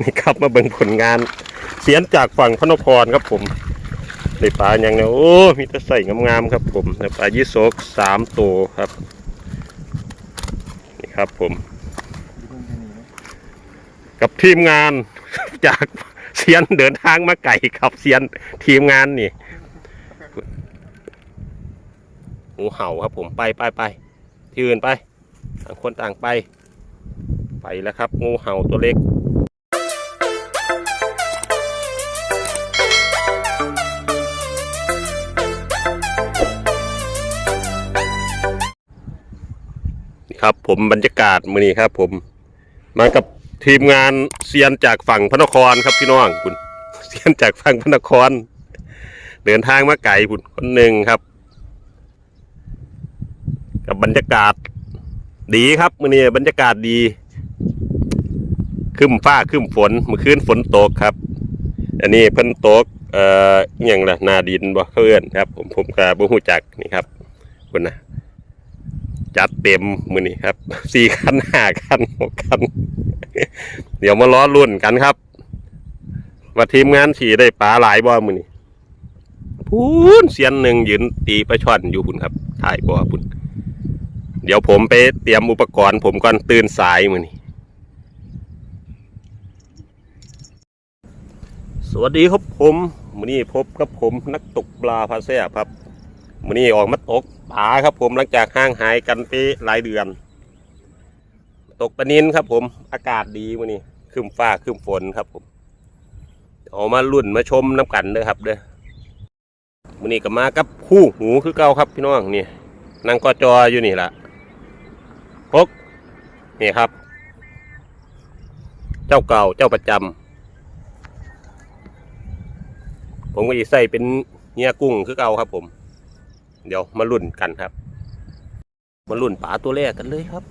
นี่ครับมาเบิ่งผลงาน เสียนจากฝั่งพระนครครับผมได้ปลาอย่างเนี้ยโอ้มีแต่ใส่งามๆครับผมได้ปลายี่โสกสามตัวครับนี่ครับผม กับทีมงานจากเซียนเดินทางมาไก่ครับเซียนทีมงานนี่งูเห่าครับผมไปไปไปที่อื่นไป ต่างคนต่างไป ไปแล้วครับงูเห่าตัวเล็ก ผมบรรยากาศมือนี้ครับ ผมมากับทีมงานเซียนจากฝั่งพระนครครับพี่น้องคุณเซียนจากฝั่งพระนคร เดินทางมาไกลคุณคนหนึ่งครับ กับบรรยากาศ ดีครับมือนี้บรรยากาศดีครึ้มฟ้าครึ้มฝนเมื่อคืนฝนตกครับ อันนี้เพิ่นตกเอ่ออย่างละนาดินบ่เขาเอื้อนครับ ผมผมกะบ่ฮู้จักนี่ครับคุณนะ จัดเต็มมือนี้ครับสี่คันห้าคันหกคัน เดี๋ยวมาล้อรุ่นกันครับ ว่าทีมงานสีได้ปลาหลายบ่มือนี้พูนเสียนหนึ่งยืนตีปลาช่อนอยู่พุ่นครับถ่ายบ่พุ่นเดี๋ยวผมไปเตรียมอุปกรณ์ ผมก่อนตื่นสายมือนี้สวัสดีครับผมมือนี้พบกับผมนักตกปลาพาแซ่ครับ มือนี้ออกมาตกปลาครับผมหลังจากห่างหายกันไปหลายเดือน ตกปลานินครับผมอากาศดีมือนี้ครึมฟ้าครึมฝนครับผมเอามาลุ่นมาชมน้ำกันเด้อครับเด้อมือนี้ก็มากับคู่หูคือเก่าครับพี่น้องนี่นั่งกอจออยู่นี่ละพกนี่ครับ เจ้าเก่าเจ้าประจำผมก็จะใส่เป็นเนื้อกุ้งคือเก่าครับผม เดี๋ยวมาลุ่นกันครับ มาลุ่นปลาตัวแรกกันเลยครับ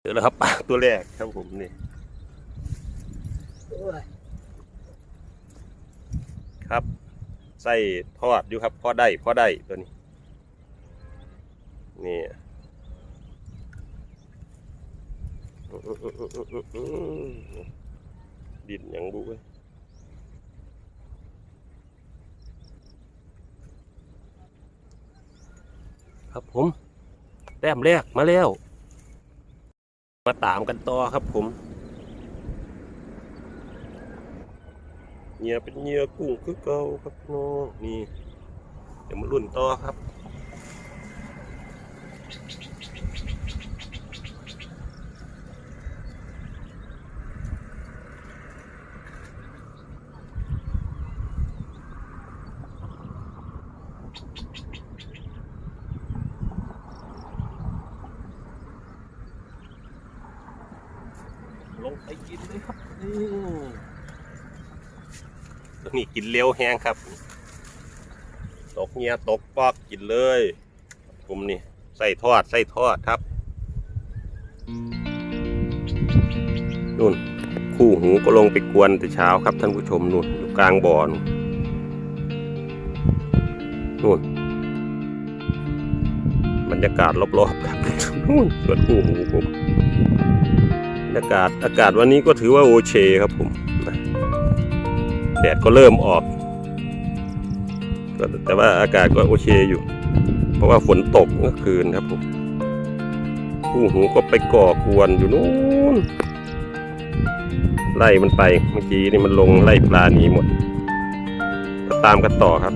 เจอแล้วครับปลาตัวแรกครับผมนี่ครับใส่ทอดอยู่ครับพอได้พอได้ตัวนี้นี่ดินยังบุ้ย ครับผมแต้มแรกมาแล้ว มาตามกันต่อครับผมเงียเป็นเงียกุ้งคือเก่าครับน้องนี่เดี๋ยวมาลุ่นต่อครับ ไปกินเลยครับนี่ตัวนี้กินเร็วแห้งครับ ตกเงียตกปอกกินเลยผมนี่ใส่ทอดใส่ทอดครับนู่นคู่หูก็ลงไปกวนแต่เช้าครับท่านผู้ชมนู่นอยู่กลางบ่อนนู่นบรรยากาศรอบๆครับนู่นสวนคู่หูผม อากาศอากาศวันนี้ก็ถือว่าโอเคครับผมแดดก็เริ่มออกแต่ว่าอากาศก็โอเคอยู่ เพราะว่าฝนตกเมื่อคืนครับผมคู่หูก็ไปก่อกวนอยู่นู้นไล่มันไปเมื่อกี้นี่มันลงไล่ปลาหนีหมดก็ตามกันต่อครับ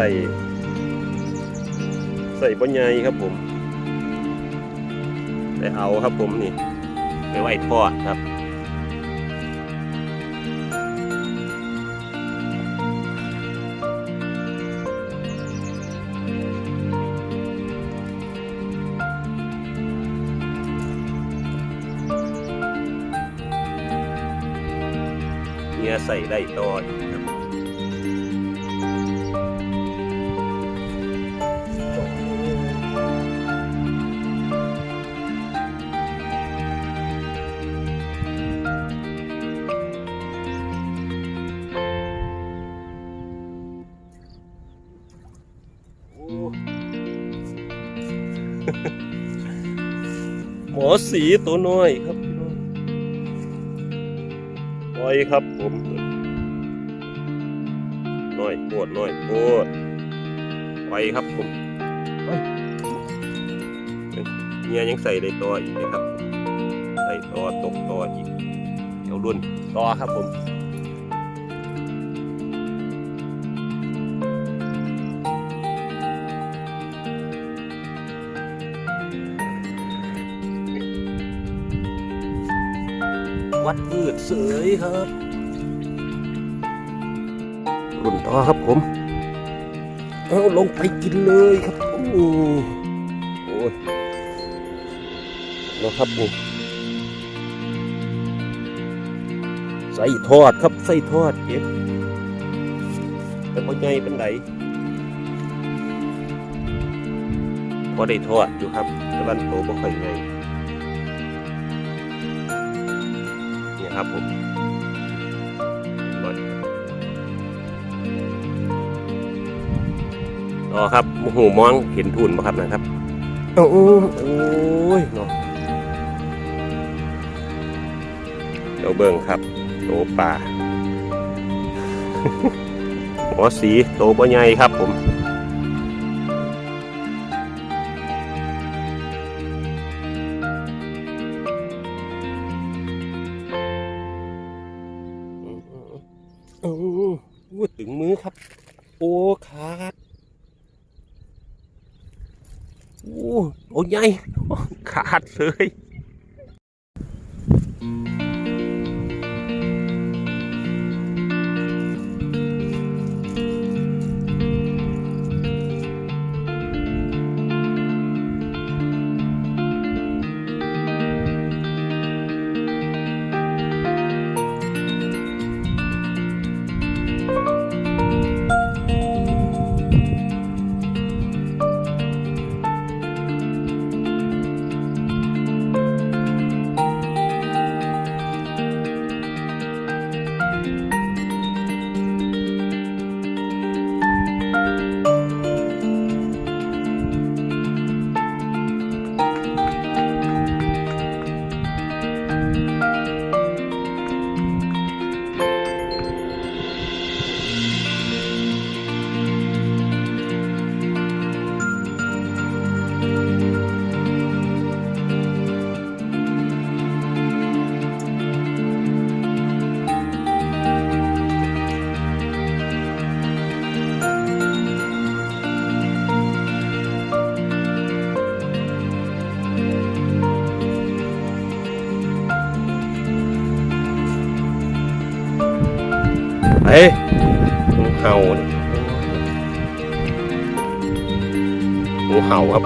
ใส่ ใส่บะใหญ่ครับผมได้เอาครับผมนี่ ไปไว้ทอดครับเนี่ยใส่ได้ตอน สีตัวน้อยครับพี่น้องน้อยครับผมน้อยโคตรน้อยโคตรปล่อยครับผมเนี่ยยังใส่เลยต่ออีกนะครับ ใส่ต่อตกต่ออีกเดี๋ยวรุ่นต่อครับผม วัดพืชเสยครับรุ่นต่อครับผมเอาลงไปกินเลยครับผมโอ้ยนะครับผมใส่ทอดครับใส่ทอดเก็บแต่พอใหญ่เป็นไหนพอได้ทอดอยู่ครับแต่บ้านโตบ่ค่อยใหญ่ นี่ครับผมร้อยต่อครับโอ้โหมองเห็นทุนบ่ครับนะครับโอ้โอ้โอ้ยเนาะเดี๋ยวเบิ่งครับโตป่าหัวสีโตบ่ใหญ่ครับผม งมือครับ โอ้ขาดโอ้โอ้ใหญ่ขาดเลย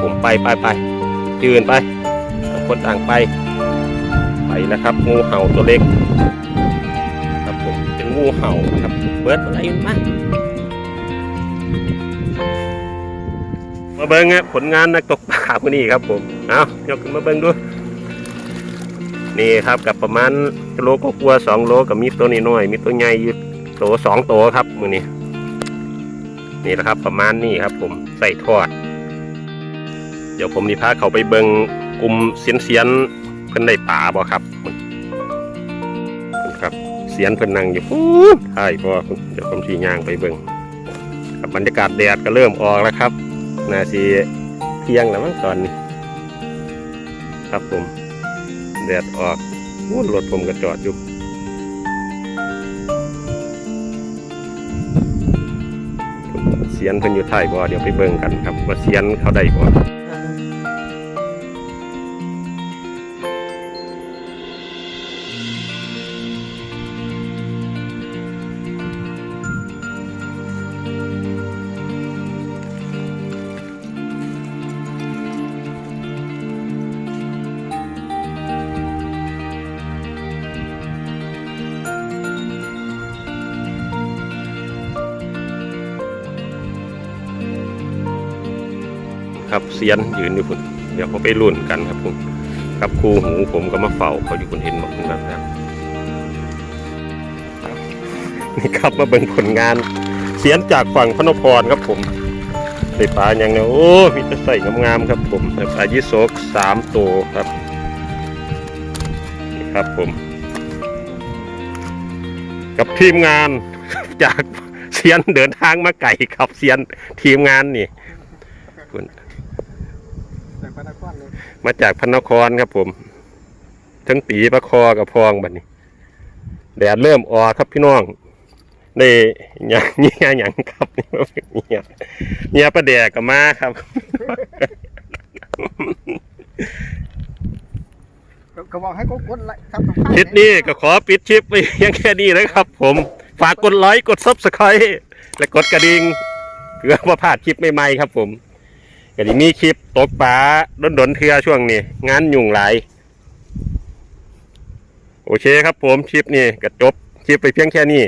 งูเห่าครับผมไปไปไปยืนไปต่างคนต่างไป ไปแล้วครับงูเห่าตัวเล็กครับผมเป็นงูเห่าครับเบิร์ดอะไรกันมามาเบิ้งผลงานนักตกปลาพวกนี้ครับผมเอายกขึ้นมาเบิ้งดูนี่ครับกับประมาณโลก็กลัวสองโลกับมีตัวนี้น้อยมีตัวใหญ่อยู่โตสองโตครับมือนี้นี่แหละครับประมาณนี้ครับผมใส่ทอด เดี๋ยวผมนี่พาเขาไปเบิงกลุ่มเสียนเสียนเพิ่นได้ป่าบ่ครับมันครับเสียนเพิ่นนั่งอยู่ใช่พอเดี๋ยวผมสีย่างไปเบิงครับบรรยากาศแดดก็เริ่มออกแล้วครับนาสีเที่ยงแล้วมั้งตอนนี้ ครับผม แดดออกโอ้รถผมก็จอดอยู่เสียนเพิ่นอยู่ท้ายบ่เดี๋ยวไปเบิ่งกันครับว่าเสียนเขาได้บ่ ครับเสียนยืนอยู่พุ่นเดี๋ยวเขาไปรุ่นกันครับผมกับครูหูผมก็มาเฝ้าเขาอยู่คนเห็นบอกคุณนะครับครับนี่ครับมาเบิ่งผลงานเสียนจากฝั่งพระนครครับผมในส่ปลาอย่างเนี้ยโอ้มีแต่ใส่งามๆครับผมใส่ปลายี่สกสามตัวครับนี่ครับผม กับทีมงานจากเซียนเดินทางมาไก่ครับเซียนทีมงานนี่คุณ แต่พนักงานเลย มาจากพระนครครับผม ทั้งตีประคอกับพองบัดนี้ แดดเริ่มออกครับพี่น้องได้หยังเงี้ยหยังครับนี่เงี้ยเงี้ยประแดกกับมาครับก็บอกให้เขากดไลค์ทำกับคลิปนี้ก็ขอปิดชิปไปเพียงแค่นี้นะครับ ผมฝากกดไลค์กดซับสไครต์และกดกระดิ่งเพื่อว่าพลาดคลิปใหม่ๆครับผม ก็ดีมีคลิปตกปลาดนๆเทือช่วงนี้ งานยุ่งหลายโอเคครับผมคลิปนี้ก็จบคลิปไปเพียงแค่นี้